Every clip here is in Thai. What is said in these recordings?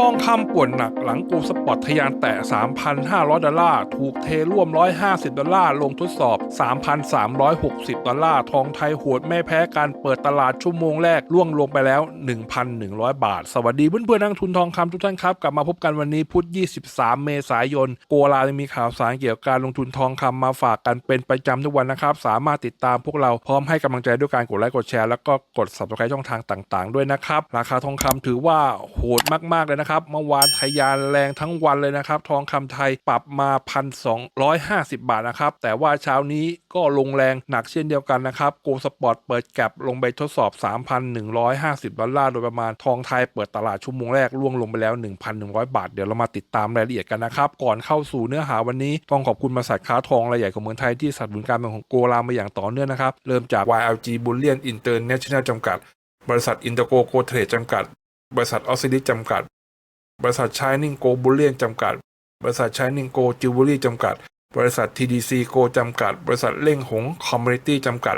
ทองคำป่วนหนักหลังกูสปอตทะยานแตะ 3,500 ดอลลาร์ ถูกเทร่วม 150 ดอลลาร์ ลงทดสอบ 3,360 ดอลลาร์ ทองไทยโหดไม่แพ้การเปิดตลาดชั่วโมงแรกล่วงลงไปแล้ว 1,100 บาท สวัสดีเพื่อนๆนักทุนทองคำทุกท่านครับ กลับมาพบกันวันนี้พุธ 23 เมษายน โกลาจะมีข่าวสารเกี่ยวกับการลงทุนทองคำมาฝากกันเป็นประจำทุกวันนะครับ สามารถติดตามพวกเราพร้อมให้กำลังใจด้วยการกดไลค์กดแชร์แล้วก็กด subscribe ช่องทางต่าง ๆ ด้วยนะครับ ราคาทองคำถือว่าโหดมากๆเลยนะครับเมื่อวานทะยานแรงทั้งวันเลยนะครับ ทองคำไทยปรับมา 1,250 บาทนะครับ แต่ว่าเช้านี้ก็ลงแรงหนักเช่นเดียวกันนะครับ โกลสปอร์ตเปิดแก็บลงไปทดสอบ 3,150 ดอลลาร์โดยประมาณทองไทยเปิดตลาดชั่วโมงแรกล่วงลงไปแล้ว 1,100 บาท เดี๋ยวเรามาติดตามรายละเอียดกันนะครับ ก่อนเข้าสู่เนื้อหาวันนี้ต้องขอบคุณบริษัทค้าทองรายใหญ่ของเมืองไทยที่สนับสนุนการเมืองของโกลามาอย่างต่อเนื่องนะครับเริ่มจาก YLG Bullion International จำกัด บริษัทอินเตอร์โกโกเทรดจำกัด บริษัทออสซิลิจำกัด บริษัทชายนิงโกบุลเลียนจำกัด บริษัทชายนิงโกจิวเวลรี่จำกัด บริษัททีดีซีโกจำกัด บริษัทเล่งหงคอมมูนิตี้จำกัด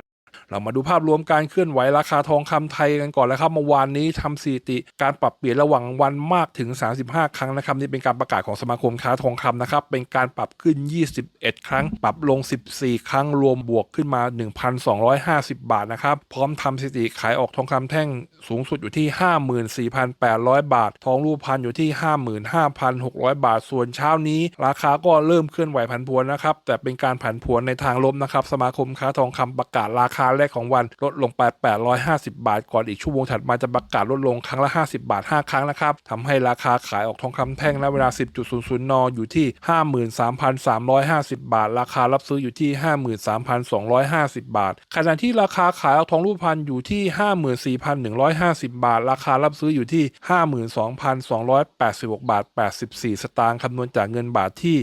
เรามาดูภาพรวมการเคลื่อนไหวราคาทองคำไทยกันก่อนแล้วครับเมื่อวานนี้ทำสถิติการปรับเปลี่ยนระหว่างวันมากถึง 35 ครั้งนะครับนี่เป็นการประกาศของสมาคมค้าทองคำนะครับเป็นการปรับขึ้น 21 ครั้ง ปรับลง 14 ครั้งรวมบวกขึ้นมา 1,250 บาทนะครับพร้อมทำสถิติขายออกทองคำแท่งสูงสุดอยู่ที่ 54,800 บาท ทองรูปพันอยู่ที่ 55,600 บาท ส่วนเช้านี้ ราคาก็เริ่มเคลื่อนไหวผันผวนนะครับแต่เป็นการผันผวนในทางลบนะครับสมาคมค้าทองคำประกาศราคาแรกของวันลดลงไป 850 บาท ก่อนอีกชั่วโมงถัดมาจะประกาศลดลงครั้งละ 50 บาท 5 ครั้งนะครับทำให้ราคาขายออกทองคำแท่งณเวลา 10.00 น อยู่ที่ 53,350 บาท ราคารับซื้ออยู่ที่ 53,250 บาท ขณะที่ราคาขายออกทองรูปพรรณอยู่ที่ 54,150 บาท ราคารับซื้ออยู่ที่ 52,286 บาท 84 สตางค์คำนวณจากเงินบาทที่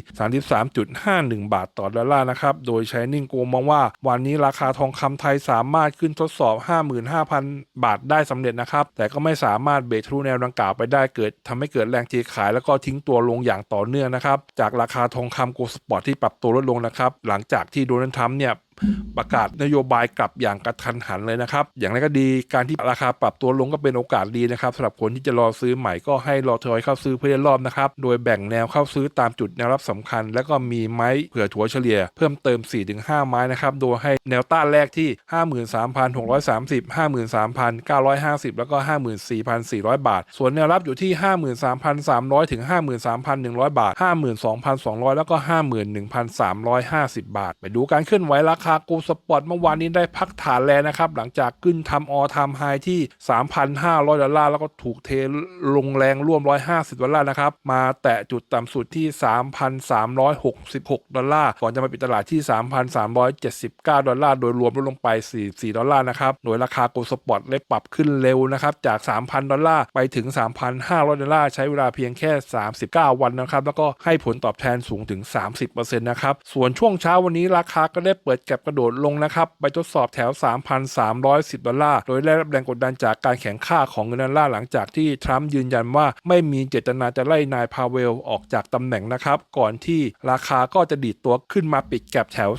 33.51 บาทต่อดอลลาร์นะครับ โดยใช้นิ่งโกมองว่าวันนี้ราคาทองคำไทยสามารถขึ้นทดสอบ 55,000 บาทได้สำเร็จนะครับ แต่ก็ไม่สามารถเบรกทะลุแนวดังกล่าวไปได้เกิดทำให้เกิดแรงเทขายแล้วก็ทิ้งตัวลงอย่างต่อเนื่องนะครับ จากราคาทองคำโกลด์สปอร์ตที่ปรับตัวลดลงนะครับ หลังจากที่โดนัลด์ทรัมป์เนี่ย ประกาศนโยบายกลับอย่างกระทันหันเลยนะครับ อย่างไรก็ดีการที่ราคาปรับตัวลงก็เป็นโอกาสดีนะครับสำหรับคนที่จะรอซื้อใหม่ก็ให้รอทยอยเข้าซื้อเพื่อเล่นรอบนะครับ โดยแบ่งแนวเข้าซื้อตามจุดแนวรับสำคัญ แล้วก็มีไม้เผื่อถัวเฉลี่ย เพิ่มเติม 4-5 ไม้นะครับ โดยให้แนวต้านแรกที่ 53,630 53,950 แล้วก็ 54,400 บาท ส่วนแนวรับอยู่ที่ 53,300 ถึง 53,100 บาท 52,200 แล้วก็ 51,350 บาท ไปดูการเคลื่อนไหวราคาโกลด์สปอร์ตเมื่อวานนี้ได้พักฐานแรงนะครับ หลังจากขึ้นทำออทำไฮที่ 3,500 ดอลลาร์ แล้วก็ถูกเทลงแรงร่วม 150 ดอลลาร์นะครับ มาแตะจุดต่ำสุดที่ 3,366 ดอลลาร์ ก่อนจะมาปิดตลาดที่ 3,379 ดอลลาร์ โดยรวมลดลงไป 44 ดอลลาร์นะครับ โดยราคาโกลด์สปอร์ตได้ปรับขึ้นเร็วนะครับ จาก 3,000 ดอลลาร์ ไปถึง 3,500 ดอลลาร์ ใช้เวลาเพียงแค่ 39 วันนะครับ แล้วก็ให้ผลตอบแทนสูงถึง 30%นะครับ ส่วนช่วงเช้าวันนี้ราคาก็ได้เปิดก็บกระโดดลงนะครับไปทดสอบแถว 3,310 ดอลลาร์ โดยได้รับแรงกดดันจากการแข่งข้าของเงินดอลลาร์หลังจากที่ทรัมป์ยืนยันว่าไม่มีเจตนาจะไล่นายพาเวลออกจากตำแหน่งนะครับ ก่อนที่ราคาก็จะดีดตัวขึ้นมาปิดแก็บแถว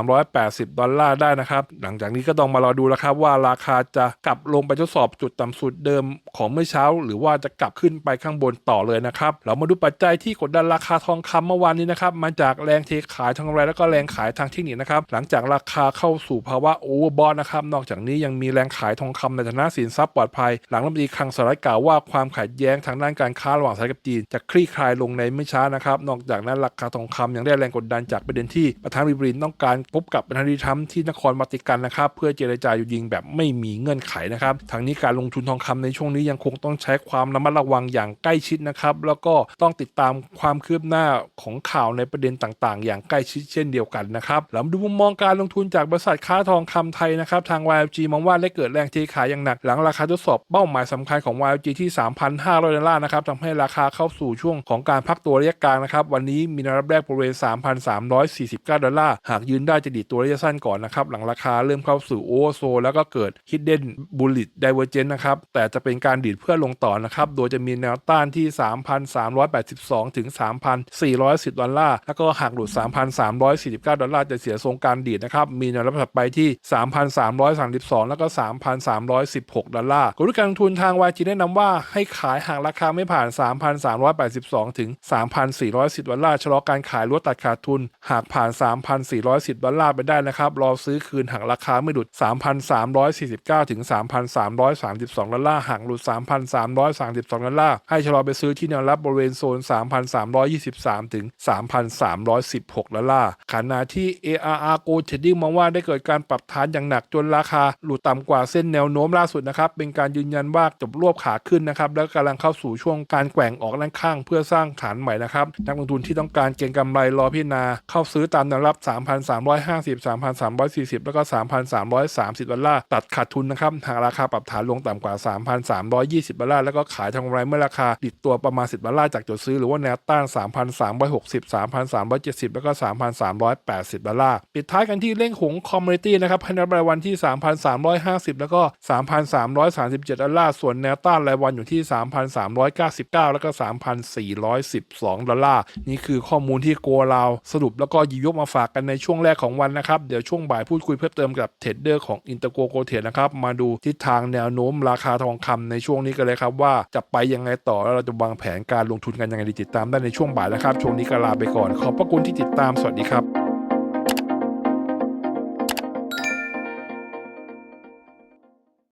3,380 ดอลลาร์ได้นะครับ หลังจากนี้ก็ต้องมารอดูแล้วครับว่าราคาจะกลับลงไปทดสอบจุดต่ำสุดเดิมของเมื่อเช้า หรือว่าจะกลับขึ้นไปข้างบนต่อเลยนะครับ เรามาดูปัจจัยที่กดดันราคาทองคำเมื่อวานนี้นะครับ มาจากแรงเทขายทางรายแล้วก็แรงขายทางเทคนิคนะครับหลังจากราคาเข้าสู่ภาวะโอเวอร์บอทนะครับ นอกจากนี้ยังมีแรงขายทองคำในฐานะสินทรัพย์ปลอดภัย หลังรัฐมนตรีคลังสหรัฐกล่าวว่าความขัดแย้งทางด้านการค้าระหว่างสหรัฐกับจีนจะคลี่คลายลงในไม่ช้านะครับ นอกจากนั้นราคาทองคำยังได้แรงกดดันจากประเด็นที่ประธานาธิบดีต้องการพบกับประธานาธิบดีทรัมป์ที่นครวัติกันนะครับเพื่อเจรจาอยู่ยิงแบบไม่มีเงื่อนไขนะครับทางนี้การลงทุนทองคำในช่วงนี้ยังคงต้องใช้ความระมัดระวังอย่างใกล้ชิดนะครับแล้วก็ต้องติดตามความคืบหน้าของข่าวในประเด็นต่าง ๆ อย่างใกล้ชิดเช่นเดียวกันนะครับเรามาดูมุมมองการลงทุนจากบริษัทค้าทองคำไทยนะครับทาง YLG มองว่าได้เกิดแรงเทขายอย่างหนักหลังราคาทดสอบเป้าหมายสำคัญของ YLG ที่ 3,500 ดอลลาร์นะครับทำให้ราคาเข้าสู่ช่วงของการพักตัวระยะกลางนะครับวันนี้มีแนวรับแรกบริเวณ 3,349 ดอลลาร์หากยืนได้จะดีดตัวระยะสั้นก่อนนะครับหลังราคาเริ่มเข้าสู่โอเวอร์โซแล้วก็เกิด Hidden Bullish Divergence นะครับแต่จะเป็นการดีดเพื่อลงต่อนะครับโดยจะมีแนวต้านที่ 3,382 ถึง 3,410 ดอลลาร์แล้วก็หากหลุด 3,349 ดอลลาร์จะเสียทรงการการดีดนะครับมีแนวรับถัดไปที่ 3,332 แล้วก็ 3,316 ดอลลาร์กลยุทธ์การลงทุนทาง YG แนะนำว่าให้ขายหากราคาไม่ผ่าน 3,382 ถึง 3,410 ดอลลาร์ชะลอการขายลดตัดขาดทุน หากผ่าน 3,410 ดอลลาร์ไปได้นะครับ รอซื้อคืนหากราคาไม่หลุด 3,349 ถึง 3,332 ดอลลาร์หากหลุด 3,332 ดอลลาร์ให้ชะลอไปซื้อที่แนวรับบริเวณโซน 3,323 ถึง 3,316 ดอลลาร์ขณะที่ ARR Go Trading มองว่าได้เกิดการปรับฐานอย่างหนักจนราคาหลุดต่ำกว่าเส้นแนวโน้มล่าสุดนะครับเป็นการยืนยันว่าจบรวบขาขึ้นนะครับแล้วกำลังเข้าสู่ช่วงการแกว่งออกด้านข้าง เพื่อสร้างฐานใหม่นะครับนักลงทุนที่ต้องการเก็งกำไรรอพิจารณาเข้าซื้อตามแนวรับ 3,350 3,340 แล้วก็ 3,330 ดอลลาร์ตัดขาดทุนนะครับหากราคาปรับฐานลงต่ำกว่า 3,320 ดอลลาร์แล้วก็ขายทางกำไรเมื่อราคาดิดตัวประมาณ 10 ดอลลาร์จากจุดซื้อหรือว่าแนวต้าน 3,360 3,370 แล้วก็ 3,380 ดอลลาร์ปิดท้ายกันที่เล่งหงคอมมูนิตี้นะครับให้นับรายวันที่ 3,350 แล้วก็ 3,337 ดอลลาร์ ส่วนแนวต้านรายวันอยู่ที่ 3,399 แล้วก็ 3,412 ดอลลาร์ นี่คือข้อมูลที่โกลาวสรุปแล้วก็ยิบยกมาฝากกันในช่วงแรกของวันนะครับ เดี๋ยวช่วงบ่ายพูดคุยเพิ่มเติมกับเทรดเดอร์ของอินเตอร์โกโกเทรดนะครับ มาดูทิศทางแนวโน้มราคาทองคำในช่วงนี้กันเลยครับว่าจะไปยังไงต่อแล้วเราจะวางแผนการลงทุนกันยังไงดีติดตามได้ในช่วงบ่ายนะครับ ช่วงนี้ก็ลาไปก่อน ขอบพระคุณที่ติดตาม สวัสดีครับ